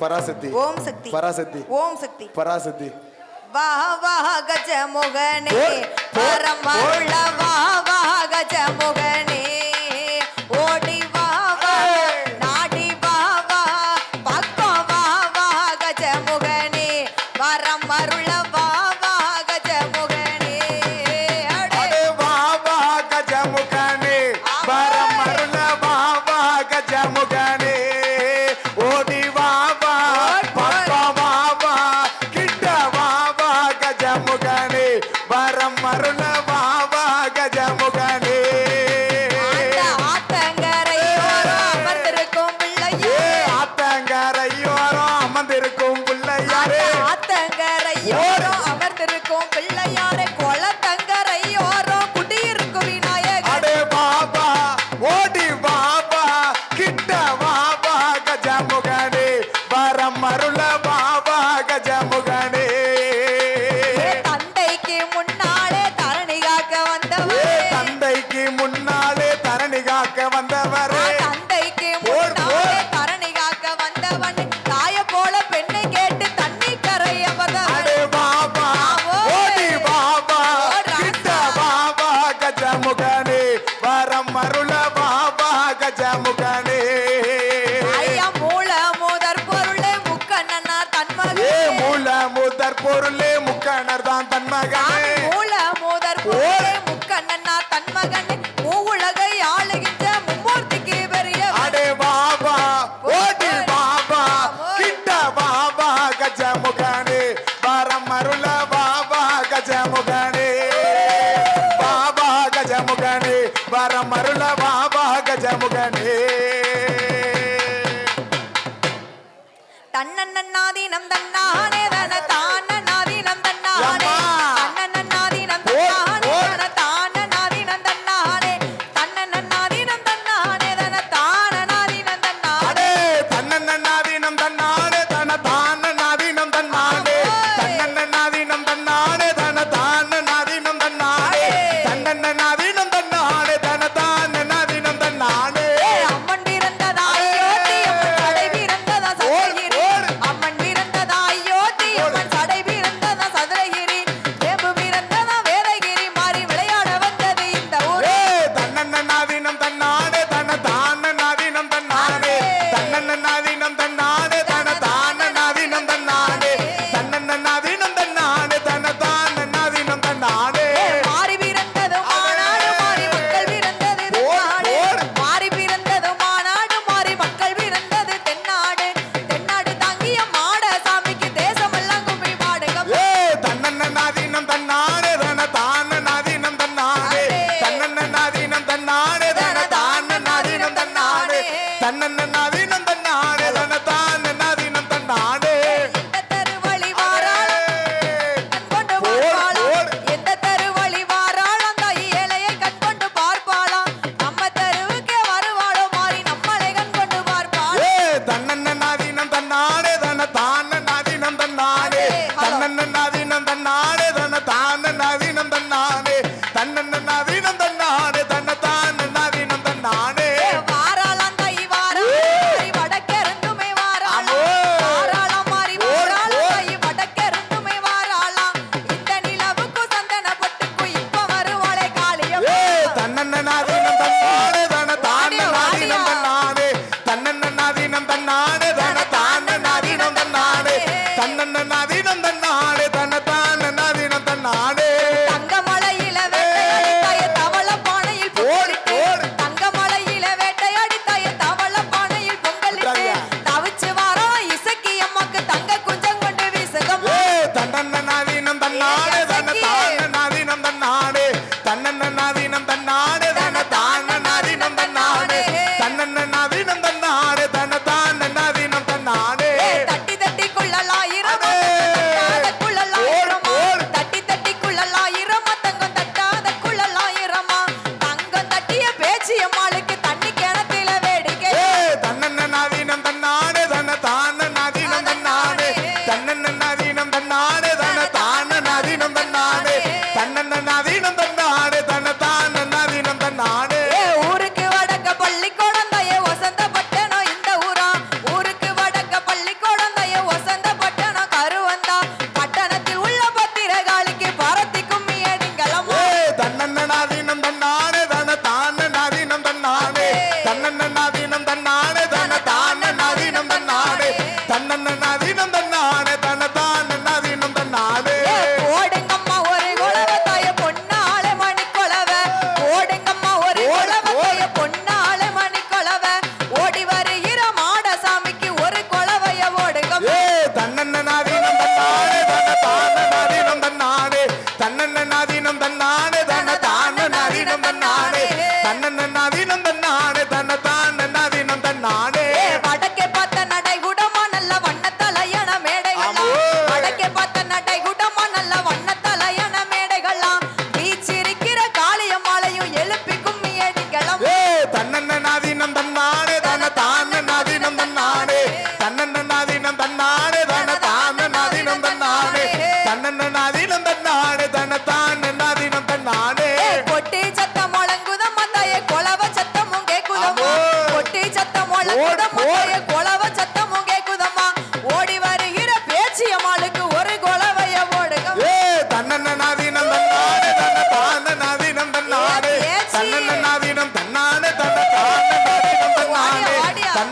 परासिद्धि। ओम शक्ति। परासिद्धि। ओम शक्ति। परासिद्धि। वाह वाह गज मोगने। परम वाह वाह गज मोगने। அருள பாபா கஜமுகனே. ஐயா மூல முதற் பொருளே முக்கண்ணனார் தன்மகனே மூல முதற் பொருளே குளவ சத்தமும் கேக்குதம்மா. ஓடி வருகிற பேச்சு ஒரு குளவைய ஓடுங்க தன்னன்ன நாதீனம் தன்னாடு தன்ன தான நாதீனம் தன்னாடு தன்னன்ன நாதீனம் தன்னாடு தன்ன தான நாதீனம்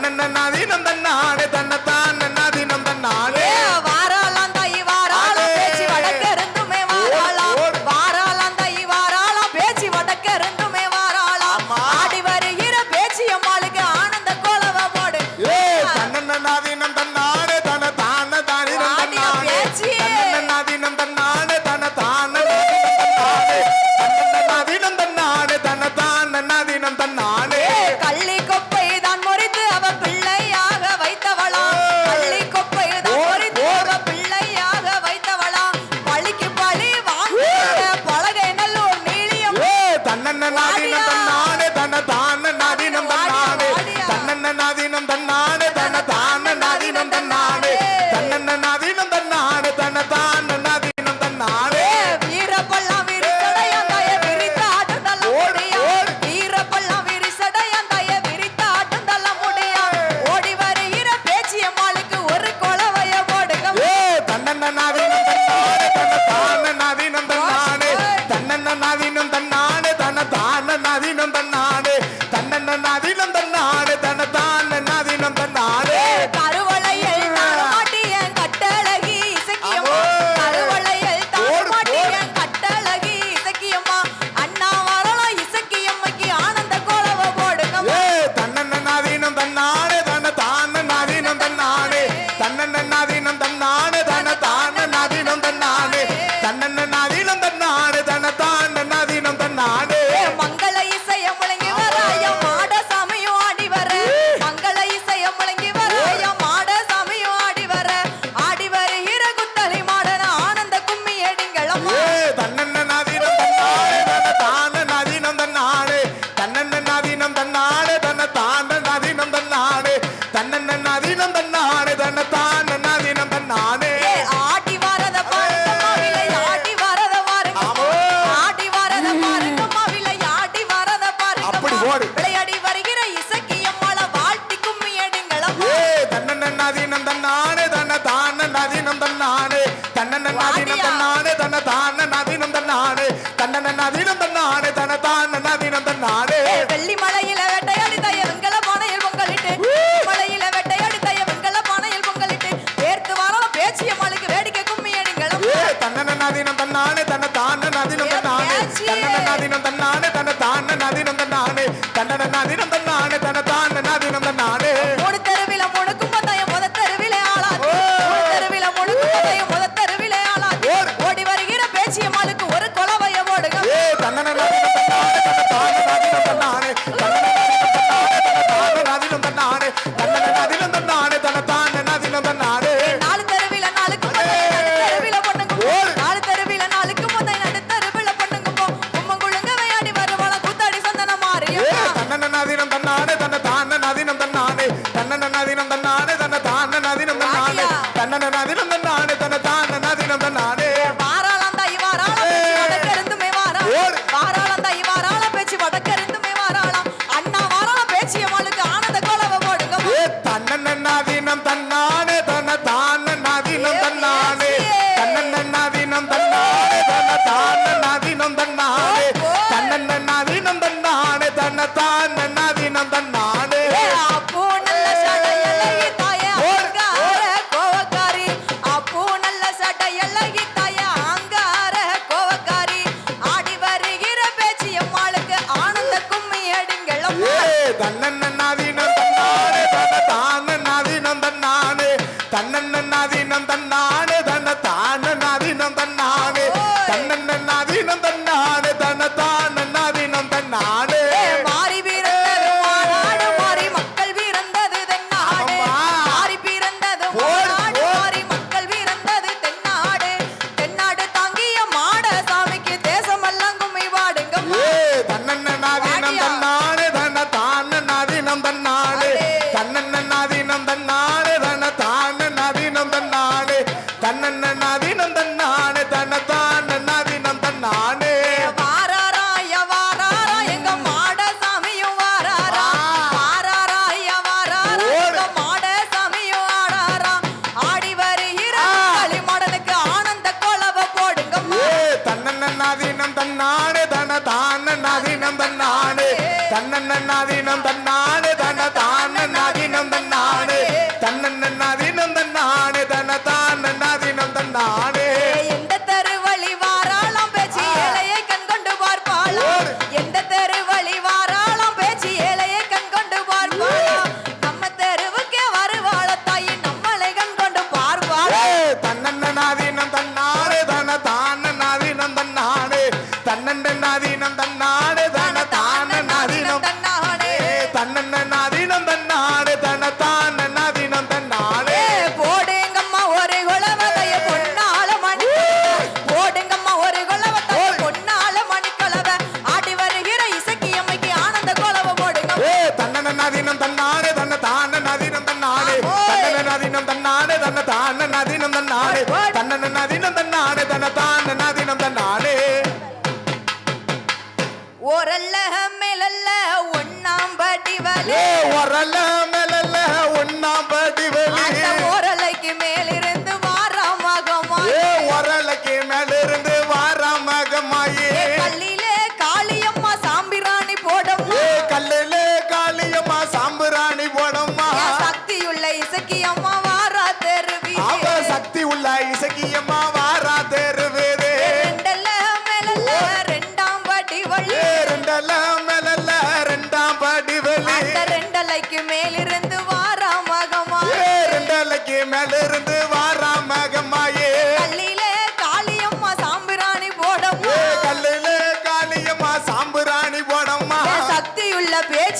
ஒல்லகமேலல்ல ஒன்னாம் படிவலே. ஒரலமே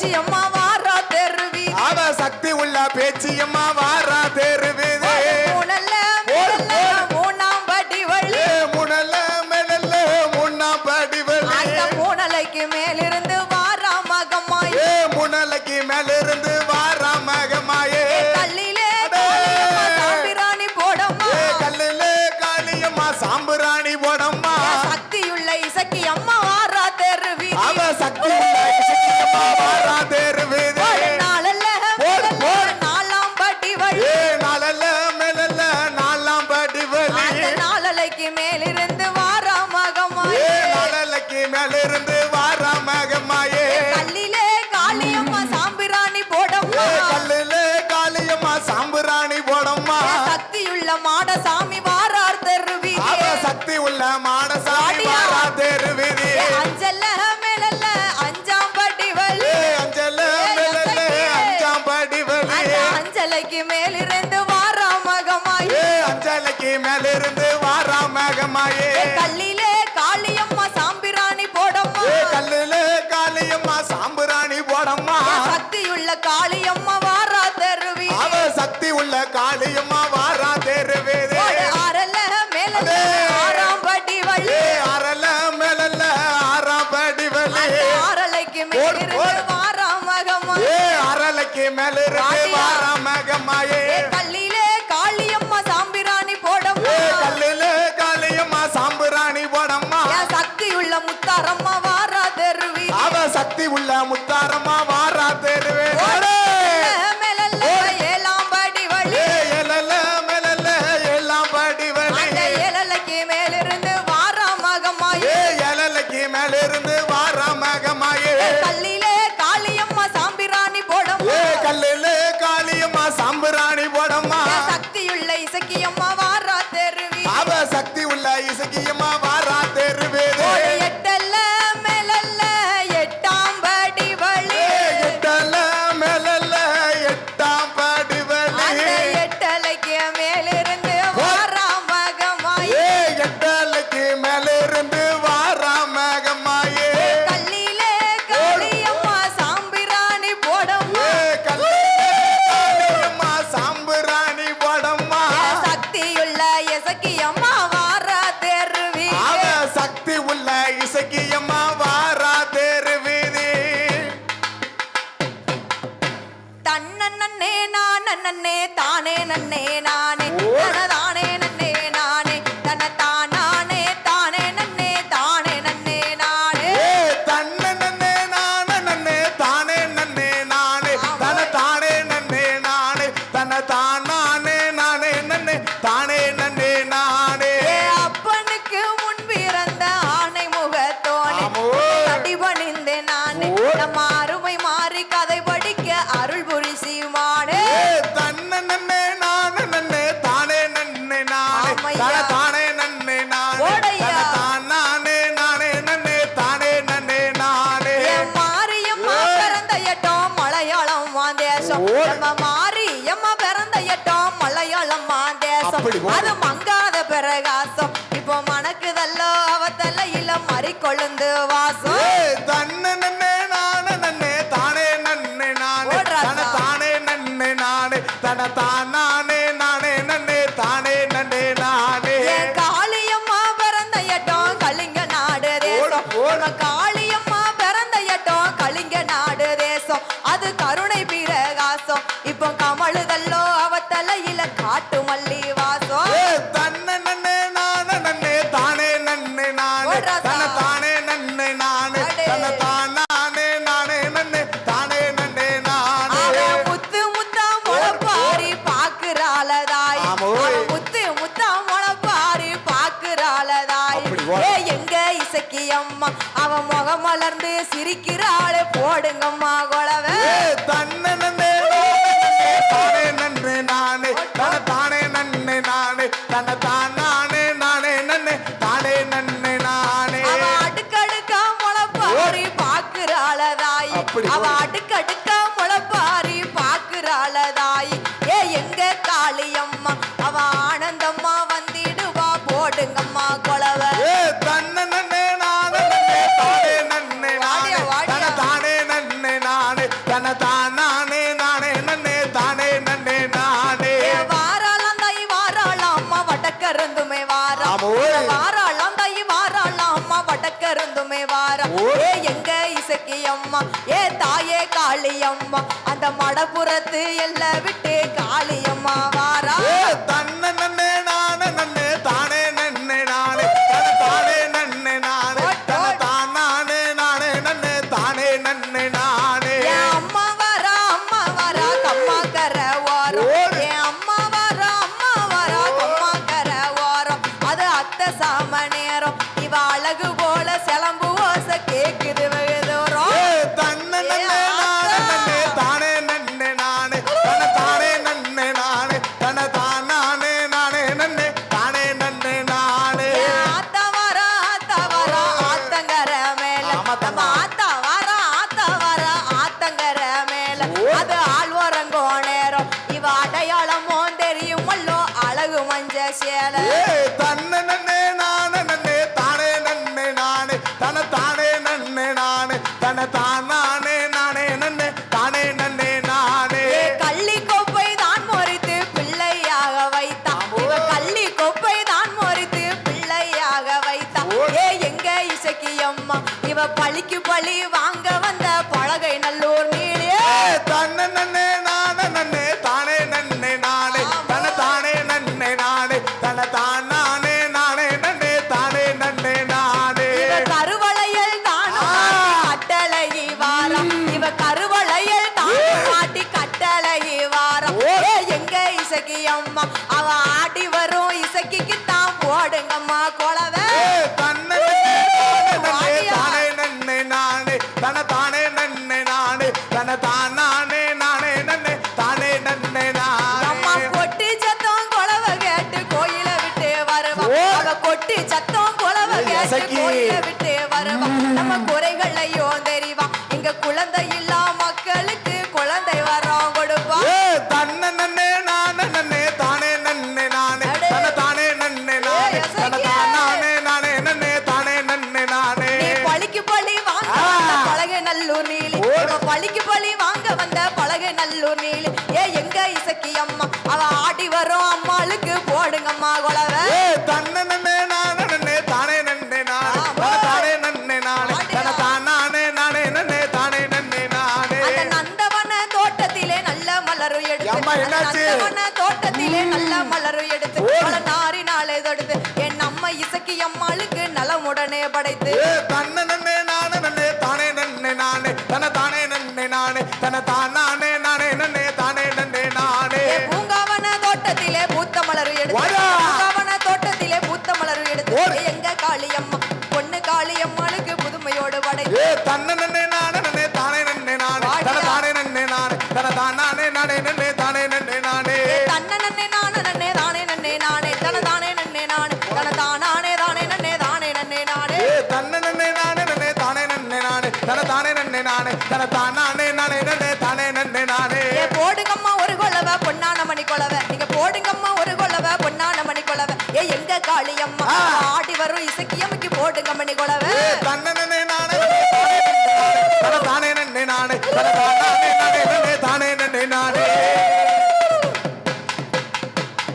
பேச்சு அம்மா வாரா தெருவி. அவ சக்தி உள்ள பேச்சு அம்மா வாரா தெருவி. மேலிருந்து வாரா மகமாயே மடலைக்கு மேலிருந்து வாரா மகமாயே கல்லிலே காளியம்மா சாம்பிராணி போடம்மா. கல்லிலே காளியம்மா சாம்பிராணி போடம்மா. சக்தியுள்ள மாட சாமி வாரார் தெருவி சக்தி உள்ள மாட சாமி வாரார் தெருவி அஞ்சல்ல மேலல்ல அஞ்சாம் படி வலி அஞ்சல்ல மேலல்ல அஞ்சாம் படி வலி அஞ்சலைக்கு மேலிருந்து வாரா மகமாயே அஞ்சலைக்கு மேலிருந்து கட்டி உள்ள காளியம்மா வாரா தேர்வேதே. அரல்ல மேல ஆறாம் படி வள்ளி அரல்ல மேலல்ல ஆறாம் படி வள்ளி அரலைக்கு மேல வாராம் மகம்மா. ஏ அரலைக்கு மேல இருக்கு வாராம் மகம்மா ஏ. கல்லிலே காளியம்மா சாம்பிராணி போடம்மா. கல்லிலே காளியம்மா சாம்பிராணி போடம்மா. சக்தி உள்ள முத்தாரம்மா வாரா தெருவி அவ சக்தி உள்ள முத்தாரம்மா வாரா தெருவே. கண்ணே நான் அது மங்காத பிரகாசம். இப்போ மணக்குதல்லோ அவத்தல்ல இல்ல மறி கொழுந்து வாசம் தன்ன நன்னே நானே நன்னே தானே நன்னே நானே. தன தானே நன்னே நானே. தன தானே நானே நன்னே தானே நன்னே நானே. காளியம்மா பிறந்த எட்டம் கலிங்க நாடு தேசம். காளியம்மா பிறந்த எட்டம் கலிங்க நாடு தேசம். அது கருணை பிரகாசம். இப்போ அவ அடுக்கு அடுக்க அம்மா அந்த மடப்புறத்து எல்லாம் விட்டு 谢谢了 mama. நல்லூர் நீலி பழிக்கு பழி வாங்க வந்த பழகை நல்லூர் நீலி ஏ எங்க இசக்கி அம்மா? அவ ஆடி வரும் அம்மாளுக்கு போடுங்க அம்மா தன்னே நானே தானே தானே நன்னே நானே. தானே நானே. நன்னே தானே தோட்டத்திலே நல்ல மலரும் எடுத்து. நந்தவன தோட்டத்திலே நல்ல மலரும் எடுத்து. நாரினாலே தொடுத்து. என் அம்மா இசக்கி அம்மாளுக்கு நலமுடனே படைத்து. தன்னன் பூங்காவன தான் நானே நானே நன்னே தானே பூங்காவன தோட்டத்திலே பூத்த மலர் எடுத்து. பூங்காவன தோட்டத்திலே பூத்த எடுத்து. எங்க காளியம்மா? பொண்ணு காளியம்மாளுக்கு புதுமையோடு வடை. தன்ன